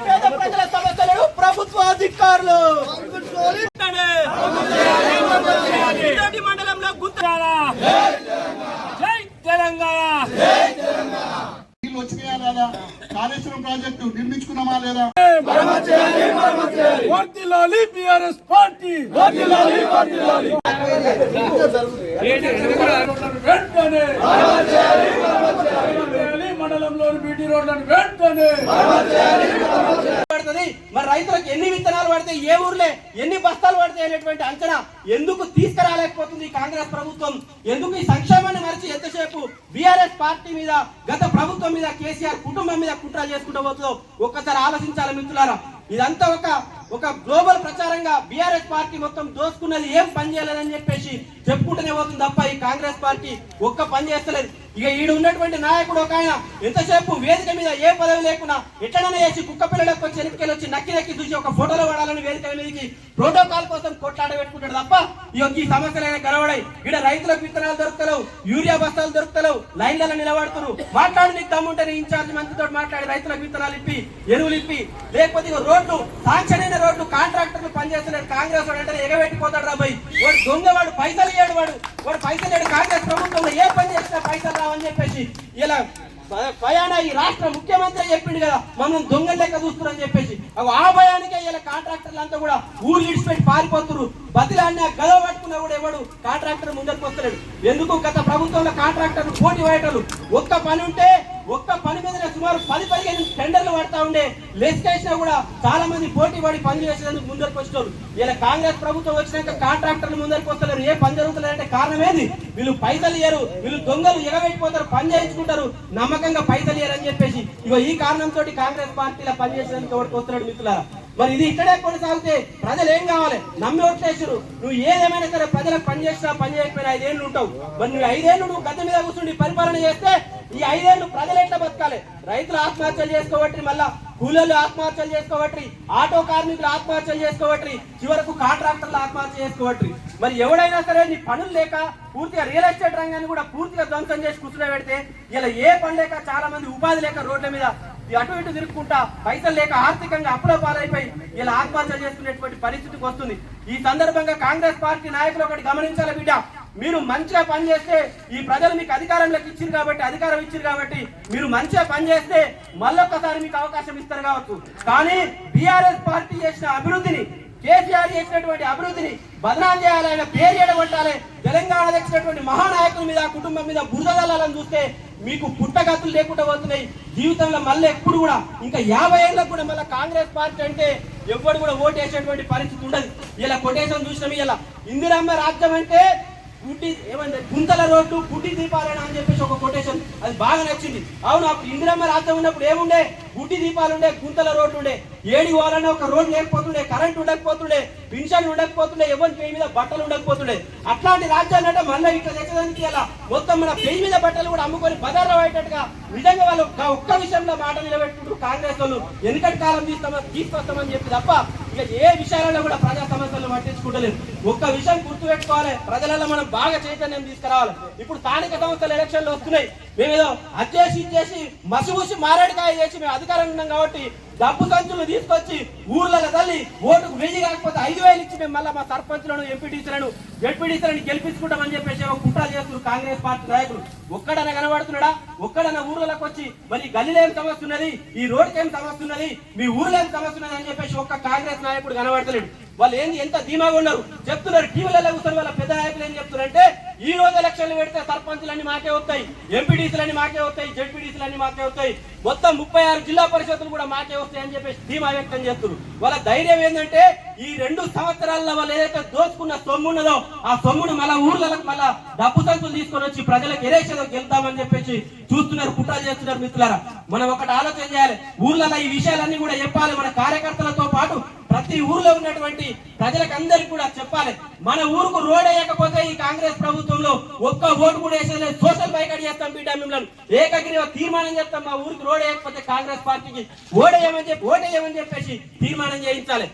పేద ప్రజల సమస్యలను ప్రభుత్వ అధికారులు మండలంలో గుర్తు జై తెలంగాణ వచ్చినాయా లేదా కాళేశ్వరం ప్రాజెక్టు నిర్మించుకున్నామా లేదా బిఆర్ఎస్ పార్టీ వెంటనే మండలంలోని బీటీ రోడ్లను వెంటనే మరి రైతులకు ఎన్ని విత్తనాలు పడితే ఏ ఊర్లే ఎన్ని బస్తాలు పడతాయి అనేటువంటి అంచనా ఎందుకు తీసుకురాలేకపోతుంది కాంగ్రెస్ ప్రభుత్వం? ఎందుకు ఈ సంక్షేమాన్ని మరిచి ఎంతసేపు బీఆర్ఎస్ పార్టీ మీద గత ప్రభుత్వం మీద కేసీఆర్ కుటుంబం మీద కుట్ర చేసుకుంటూ పోతుందో ఒక్కసారి ఆలోచించాలి మిత్రులారా. ఇదంతా ఒక ఒక గ్లోబల్ ప్రచారంగా బీఆర్ఎస్ పార్టీ మొత్తం దోసుకున్నది ఏం పని చేయలేదని చెప్పేసి చెప్పుకుంటూనే పోతుంది తప్ప ఈ కాంగ్రెస్ పార్టీ ఒక్క పని చేస్తలేదు. ఇక ఈడు ఉన్నటువంటి నాయకుడు ఒక ఆయన ఎంతసేపు వేదిక మీద ఏ పదవి లేకున్నా ఎట్లనైనా వేసి కుక్క పిల్లలకు వచ్చి వెనక్కి వచ్చి నక్కి నక్కి చూసి ఒక ఫోటోలో పడాలని వేదిక మీదకి ప్రోటోకాల్ కోసం కొట్లాడ పెట్టుకుంటాడు తప్ప ఈ యొక్క ఈ సమస్యలైన కనబడాయి ఇక్కడ రైతులకు విత్తనాలు దొరుకుతలేవు యూరియా బస్తాలు దొరుకుతలేవు లైన్లలో నిలబడుతున్నారు. మాట్లాడి నీకు దమ్ముంటే నీ ఇన్ఛార్జ్ మంత్రితో మాట్లాడి రైతులకు విత్తనాలు ఇప్పి ఎరువులు ఇప్పి. లేకపోతే రోడ్డు రోడ్లు సాంక్షన్ అయిన రోడ్లు కాంట్రాక్టర్లు పనిచేస్తున్నాడు కాంగ్రెస్ వాడు అంటే ఎగబెట్టిపోతాడు రాబోయ్ వాడు దొంగ వాడు పైసలు ఇయ్యాడు వాడు. వాడు పైసలు ఇయ్యాడు కాంగ్రెస్ ప్రభుత్వంలో ఏ పని చేసినా పైసలు అని చెప్పేసి ఇలా భయాన ఈ రాష్ట్ర ముఖ్యమంత్రి చెప్పిండు కదా మనం దొంగ లెక్క చూస్తున్నారని చెప్పేసి. ఆ భయానికే ఇలా కాంట్రాక్టర్లు అంతా కూడా ఊరు విడిచిపెట్టి పారిపోతున్నారు. బతిలాడినా గదవ పట్టుకున్నా కూడా ఎవడు కాంట్రాక్టర్ ముందరికి వస్తలేడు ఎందుకు? గత ప్రభుత్వంలో కాంట్రాక్టర్లు పోటీ పడేటోళ్ళు. ఒక్క పని ఉంటే ఒక్క పని మీద సుమారు పది పదిహేను టెండర్లు పడతా ఉండే లిస్ట్ వేసినా కూడా చాలా మంది పోటీ పడి పని చేసేందుకు ముందరికి వచ్చేవాళ్ళు ఇలా కాంగ్రెస్ ప్రభుత్వం వచ్చినాక కాంట్రాక్టర్లు ముందరికి వస్తలేరు. ఏ పని జరుగుతుందంటే కారణం ఏంది? వీళ్ళు పైసలు ఇయ్యరు వీళ్ళు దొంగలు ఎగబెట్టిపోతారు పని చేయించుకుంటారు నమ్మకంగా పైసలు ఇయ్యరని చెప్పేసి. ఇగో ఈ కారణంతో కాంగ్రెస్ పార్టీలో పనిచేసేందుకు ఎవరికి వస్తున్నాడు మిత్రులారా? మరి ఇది ఇక్కడే కొనసాగితే ప్రజలు ఏం కావాలి? నమ్మి ఓట్లేసారు నువ్వు ఏదేమైనా సరే ప్రజలకు పని చేసినా పని చేయకపోయినా ఐదేళ్ళు ఉంటావు. మరి నువ్వు ఐదేళ్ళు నువ్వు గద్దె మీద కూర్చుండి పరిపాలన చేస్తే ఈ ఐదేళ్ళు ప్రజలు ఎట్లా బతకాలి? రైతులు ఆత్మహత్యలు చేసుకోబట్టి మళ్ళా కూలీలు ఆత్మహత్యలు చేసుకోబట్టి ఆటో కార్మికులు ఆత్మహత్యలు చేసుకోబట్టి చివరకు కాంట్రాక్టర్లు ఆత్మహత్య చేసుకోబట్టి మరి ఎవడైనా సరే నీ పనులు లేక పూర్తిగా రియల్ ఎస్టేట్ రంగాన్ని కూడా పూర్తిగా ధ్వంసం చేసి కూర్చునే పెడితే ఇలా ఏ పని లేక చాలా మంది ఉపాధి లేక రోడ్ల మీద అటు ఇటు తిరుక్కుంటా పైసలు లేక ఆర్థికంగా అప్పుల పాలైపోయి ఇలా ఆత్మహత్య చేసుకునేటువంటి పరిస్థితికి వస్తుంది. ఈ సందర్భంగా కాంగ్రెస్ పార్టీ నాయకులు ఒకటి గమనించాలి బిడ్డ. మీరు మంచిగా పని చేస్తే ఈ ప్రజలు మీకు అధికారంలోకి ఇచ్చింది కాబట్టి అధికారం ఇచ్చింది కాబట్టి మీరు మంచిగా పని చేస్తే మళ్ళొక్కసారి మీకు అవకాశం ఇస్తారు కావచ్చు. కానీ బీఆర్ఎస్ పార్టీ చేసిన అభివృద్ధిని కేసీఆర్ చేసినటువంటి అభివృద్ధిని బదనాలు చేయాలి ఆయన పేరు ఎడగొట్టాలి. తెలంగాణ తెచ్చినటువంటి మహానాయకుల మీద కుటుంబం మీద బురదలాలని చూస్తే మీకు పుట్టగతులు లేకుండా పోతున్నాయి. జీవితంలో మళ్ళీ ఎప్పుడు కూడా ఇంకా యాభై ఏళ్ళకు కూడా మళ్ళీ కాంగ్రెస్ పార్టీ అంటే ఎవరు కూడా ఓటు వేసేటువంటి పరిస్థితి ఉండదు. ఇలా కొటేషన్ చూసినాం ఇలా ఇందిరమ్మ రాజ్యం అంటే గుడ్డి ఏమంటే గుంతల రోడ్డు గుడ్డి దీపాలైన అని చెప్పేసి ఒక కొటేషన్. అది బాగా నచ్చింది. అవును అప్పుడు ఇందిరమ్మ రాజ్యం ఉన్నప్పుడు ఏముండే? గుడ్డి దీపాలు ఉండే గుంతల రోడ్లు ఉండే ఏడి పోవాలన్నా ఒక రోడ్ లేకపోతుండే కరెంట్ ఉండకపోతుండే పెన్షన్ ఉండకపోతుండే ఎవరి పేరు మీద బట్టలు ఉండకపోతుండే. అట్లాంటి రాజ్యాలు అంటే మళ్ళీ ఇట్లా తెచ్చడానికి అలా మొత్తం మన పేరు మీద బట్టలు కూడా అమ్ముకొని బదర్లో అయ్యేటట్టుగా నిజంగా వాళ్ళు ఒక్క- ఒక్క విషయంలో మాట నిలబెట్టుకుంటారు కాంగ్రెస్ వాళ్ళు వెనుకటి కాలం తీస్తామని తీసుకొస్తామని చెప్పి తప్ప ఇక ఏ విషయాలలో కూడా ప్రజా సమస్యలు పట్టించుకుంటలేదు. ఒక్క విషయం గుర్తుపెట్టుకోవాలి. ప్రజలలో మనం బాగా చైతన్యం తీసుకురావాలి. ఇప్పుడు స్థానిక సంస్థల ఎలక్షన్లు వస్తున్నాయి. మేమేదో అచ్చేసి ఇచ్చేసి మసిమూసి మారేడుకాయ చేసి మేము అధికారం ఉన్నాం కాబట్టి డబ్బు సంచులు తీసుకొచ్చి ఊర్లలో తల్లి ఓటుకు వెయ్యి కాకపోతే ఐదు వేలు ఇచ్చి మేము మళ్ళీ మా సర్పంచులను ఎంపీటీసీలను ఎంపీటీసీలను గెలిపించుకుంటామని చెప్పేసి ఒక కుట్ర చేస్తున్నారు కాంగ్రెస్ పార్టీ నాయకులు. ఒక్కడన కనబడుతున్నాడా? ఒక్కడన ఊర్లలోకి వచ్చి మరి గల్లీలో ఏం సమస్య ఉన్నది? ఈ రోడ్కి ఏం సమస్య ఉన్నది? మీ ఊర్లో ఏం సమస్య ఉన్నది అని చెప్పేసి ఒక్క కాంగ్రెస్ నాయకుడు కనబడతలేడు. వాళ్ళు ఏంది ఎంత ధీమాగా ఉన్నారు? చెప్తున్నారు టీవీలలో కూర్చొని వాళ్ళ పెద్ద నాయకులు ఏం చెప్తున్నారంటే ఈ రోజు ఎలక్షన్లు పెడితే సర్పంచులన్నీ మాకే వస్తాయి ఎంపీడీసీలన్నీ మాకే వస్తాయి జడ్పీడీసీలన్నీ మాకే వస్తాయి మొత్తం ముప్పై ఆరు జిల్లా పరిషత్తులు కూడా మాకే వస్తాయని చెప్పేసి ధీమా వ్యక్తం చేస్తున్నారు. వాళ్ళ ధైర్యం ఏంటంటే ఈ రెండు సంవత్సరాల్లో వాళ్ళు ఏదైతే దోచుకున్న సొమ్ము ఉన్నదో ఆ సొమ్మును మళ్ళా ఊర్లకు మళ్ళా డబ్బు సంచులు తీసుకొని వచ్చి ప్రజలకు ఎరేషన్కి గెలుతామని చెప్పేసి చూస్తున్నారు కుట్ర చేస్తున్నారు మిత్రులారా. మనం ఒకటి ఆలోచన చేయాలి. ఊర్లలో ఈ విషయాలన్నీ కూడా చెప్పాలి మన కార్యకర్తలతో పాటు. ప్రతి ఊర్లో ఉన్నటువంటి ప్రజలకు అందరికి కూడా చెప్పాలి. మన ఊరుకు రోడ్ వేయకపోతే ఈ కాంగ్రెస్ ప్రభుత్వంలో ఒక్క ఓటు కూడా వేసేది సోషల్ బైకట్ చేస్తాం బిడ్డ మిమ్మల్ని. ఏకగ్రీవ తీర్మానం చేస్తాం మా ఊరికి రోడ్ వేయకపోతే కాంగ్రెస్ పార్టీకి ఓడేయమని చెప్పి ఓటేయమని చెప్పేసి తీర్మానం చేయించాలి.